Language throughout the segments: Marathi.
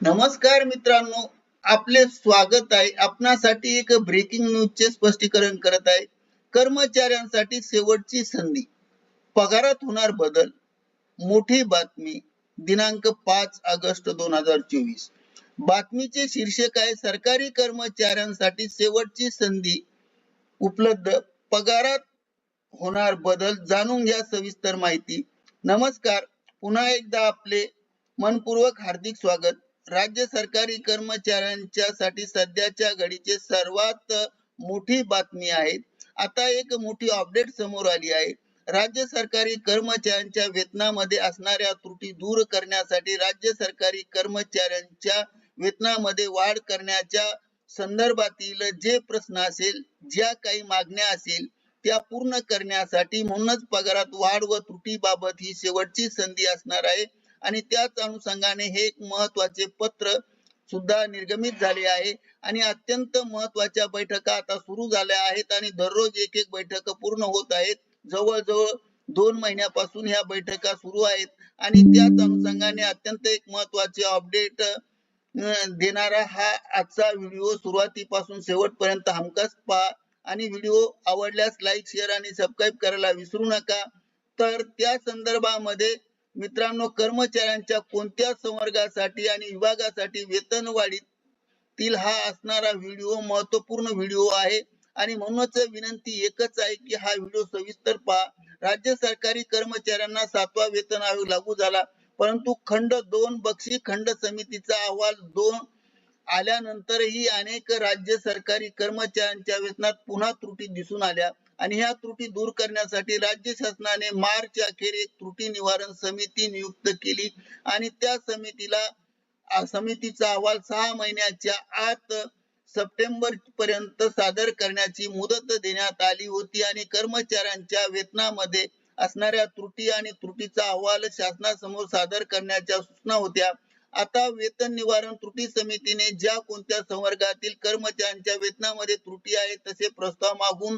नमस्कार मित्रांनो आपले स्वागत आहे. आपणासाठी एक ब्रेकिंग न्यूजचे स्पष्टीकरण करत आहे. कर्मचाऱ्यांसाठी शेवटची संधी. पगारात होणार बदल. मोठी बातमी. दिनांक पाच ऑगस्ट दोन हजार चोवीस. बातमीचे शीर्षक आहे सरकारी कर्मचाऱ्यांसाठी शेवटची संधी उपलब्ध. पगारात होणार बदल जाणून घ्या सविस्तर माहिती. नमस्कार. पुन्हा एकदा आपले मनपूर्वक हार्दिक स्वागत. राज्य सरकारी कर्मचाऱ्यांच्या साठी सध्याच्या घडीचे सर्वात मोठी बातमी आहे. आता एक मोठी अपडेट समोर आली आहे. राज्य सरकारी कर्मचाऱ्यांच्या वेतनामध्ये असणाऱ्या त्रुटी दूर करण्यासाठी राज्य सरकारी कर्मचाऱ्यांच्या वेतनामध्ये वाढ करण्याच्या संदर्भातील जे प्रश्न असेल ज्या काही मागण्या असेल त्या पूर्ण करण्यासाठी म्हणूनच पगारात वाढ व त्रुटीबाबत ही शेवटची संधी असणार आहे. आणि त्याच अनुषंगाने हे एक महत्त्वाचे पत्र सुद्धा निर्गमित झाले आहे. आणि अत्यंत महत्त्वाच्या बैठका आता सुरू झाल्या आहेत आणि दररोज एक एक बैठक पूर्ण होत आहेत. जवळजवळ दोन महिन्यापासून ह्या बैठका सुरू आहेत. आणि त्याच अनुषंगाने अत्यंत एक महत्त्वाचे अपडेट देणारा हा आजचा व्हिडिओ सुरुवातीपासून शेवटपर्यंत हमखास पहा. आणि व्हिडिओ आवडल्यास लाईक शेअर आणि सबस्क्राईब करायला विसरू नका. तर त्या संदर्भामध्ये मित्रांनो कर्मचाऱ्यांच्या कोणत्या संवर्गासाठी आणि विभागासाठी वेतन वाढीतील हा असणारा व्हिडिओ महत्त्वपूर्ण व्हिडिओ आहे आणि म्हणूनच विनंती एकच आहे की हा व्हिडिओ सविस्तर पहा. राज्य सरकारी कर्मचाऱ्यांना सातवा वेतन आयोग लागू झाला परंतु खंड दोन बक्षी खंड समितीचा अहवाल दोन आल्यानंतरही अनेक राज्य सरकारी कर्मचाऱ्यांच्या वेतनात पुन्हा त्रुटी दिसून आल्या आणि ह्या त्रुटी दूर करण्यासाठी राज्य शासनाने मार्च अखेर एक त्रुटी निवारण समिती नियुक्त केली आणि त्या समितीला समितीचा अहवाल सहा महिन्याच्या आत सप्टेंबर पर्यंत सादर करण्याची मुदत देण्यात आली होती आणि कर्मचाऱ्यांच्या वेतनामध्ये असणाऱ्या त्रुटी आणि त्रुटीचा अहवाल शासनासमोर सादर करण्याच्या सूचना होत्या. आता वेतन निवारण त्रुटी समितीने ज्या कोणत्या संवर्गातील कर्मचाऱ्यांच्या वेतनामध्ये त्रुटी आहे तसे प्रस्ताव मागून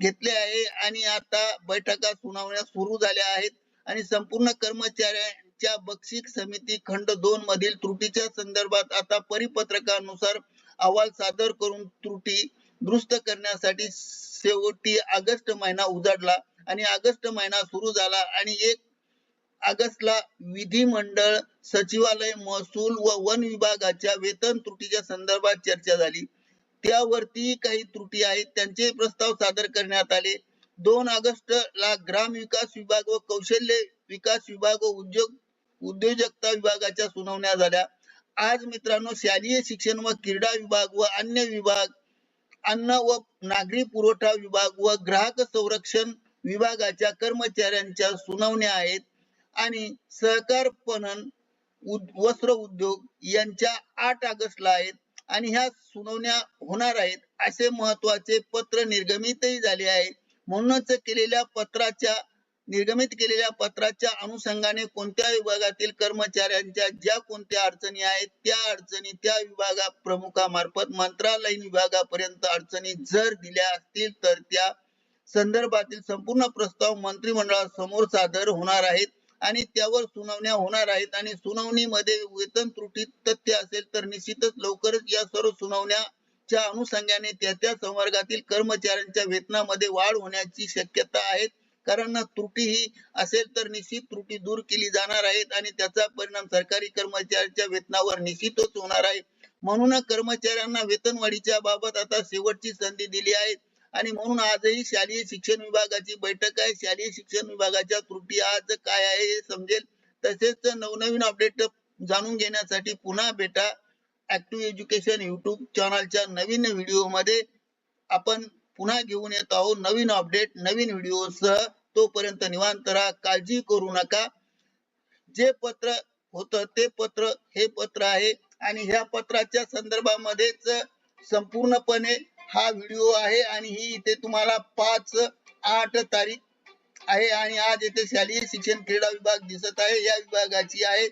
घेतले आहे आणि आता बैठका सुनावण्या सुरू झाल्या आहेत. आणि संपूर्ण कर्मचाऱ्यांच्या बक्षीक समिती खंड दोन मधील त्रुटीच्या संदर्भात आता परिपत्रकानुसार अहवाल सादर करून त्रुटी दुरुस्त करण्यासाठी शेवटी ऑगस्ट महिना उजाडला आणि ऑगस्ट महिना सुरू झाला आणि एक ऑगस्टला विधिमंडळ सचिवालय महसूल व वन विभागाच्या वेतन त्रुटीच्या संदर्भात चर्चा झाली. त्यावरती काही त्रुटी आहेत त्यांचे प्रस्ताव सादर करण्यात आले. दोन ऑगस्ट ला ग्राम विकास विभाग व कौशल्य विकास विभाग व उद्योग उद्योजकता विभागाच्या सुनावण्या झाल्या. आज मित्रांनो शालेय शिक्षण व क्रीडा विभाग व अन्य विभाग अन्न व नागरी पुरवठा विभाग व ग्राहक संरक्षण विभागाच्या कर्मचाऱ्यांच्या सुनावण्या आहेत. आणि सहकार पणन वस्त्र उद्योग यांच्या आठ ऑगस्टला आहेत आणि ह्या सुनावण्या होणार आहेत असे महत्त्वाचे पत्र निर्गमितही झाले आहे. म्हणूनच केलेल्या पत्राच्या निर्गमित केलेल्या पत्राच्या अनुषंगाने कोणत्या विभागातील कर्मचाऱ्यांच्या ज्या कोणत्या अडचणी आहेत त्या अडचणी त्या विभागा प्रमुखामार्फत मंत्रालयीन विभागापर्यंत अडचणी जर दिल्या असतील तर त्या संदर्भातील संपूर्ण प्रस्ताव मंत्रिमंडळासमोर सादर होणार आहेत. आणि त्यावर सुनावण्या होणार आहेत. आणि सुनावणीमध्ये वेतन त्रुटी तथ्य असेल तर निश्चितच लवकरच या सर्व सुनावण्याच्या अनुषंगाने त्या त्या संवर्गातील कर्मचाऱ्यांच्या वेतनामध्ये वाढ होण्याची शक्यता आहे. कारण त्रुटी ही असेल तर निश्चित त्रुटी दूर केली जाणार आहेत आणि त्याचा परिणाम सरकारी कर्मचाऱ्यांच्या वेतनावर निश्चितच होणार आहे. म्हणून कर्मचाऱ्यांना वेतनवाढीच्या बाबत आता शेवटची संधी दिली आहे. आणि म्हणून आजही शालेय शिक्षण विभागाची बैठक आहे. शालेय शिक्षण विभागाच्या त्रुटी आज काय आहे हे समजेल. तसेच नवनवीन अपडेट जाणून घेण्यासाठी पुन्हा भेटा. ऍक्टिव्ह एज्युकेशन युट्यूब चॅनलच्या नवीन व्हिडिओमध्ये आपण पुन्हा घेऊन येत आहोत नवीन अपडेट नवीन व्हिडिओ सह तोपर्यंत निवांत राहा काळजी करू नका. जे पत्र होत ते पत्र हे पत्र आहे. आणि ह्या पत्राच्या संदर्भामध्येच संपूर्णपणे हा व्हिडिओ आहे आणि ही इथे तुम्हाला पाच आठ तारीख आहे आणि आज येथे शालेय शिक्षण क्रीडा विभाग दिसत आहे. या विभागाची आहे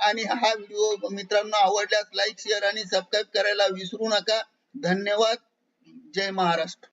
आणि हा व्हिडिओ मित्रांनो आवडल्यास लाईक शेअर आणि सबस्क्राईब करायला विसरू नका. धन्यवाद. जय महाराष्ट्र.